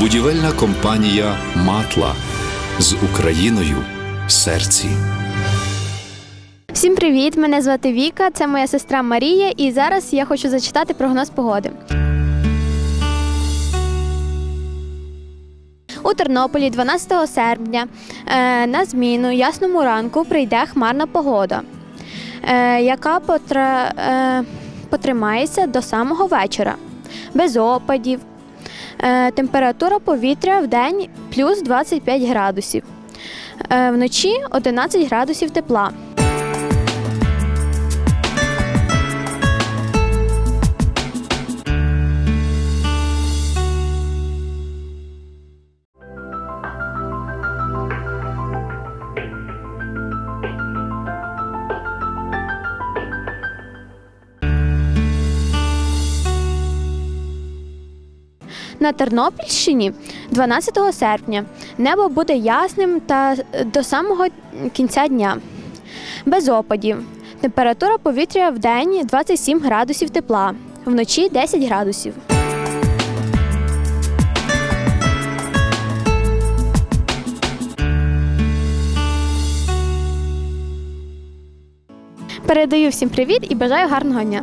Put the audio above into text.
Будівельна компанія Матла з Україною в серці. Всім привіт! Мене звати Віка, це моя сестра Марія, і зараз я хочу зачитати прогноз погоди. У Тернополі 12 серпня е, на зміну ясному ранку прийде хмарна погода, е, яка е, потримається до самого вечора, без опадів. Температура повітря в день плюс 25 градусів, вночі 11 градусів тепла. На Тернопільщині 12 серпня небо буде ясним та до самого кінця дня, без опадів. Температура повітря в день 27 градусів тепла, вночі 10 градусів. Передаю всім привіт і бажаю гарного дня.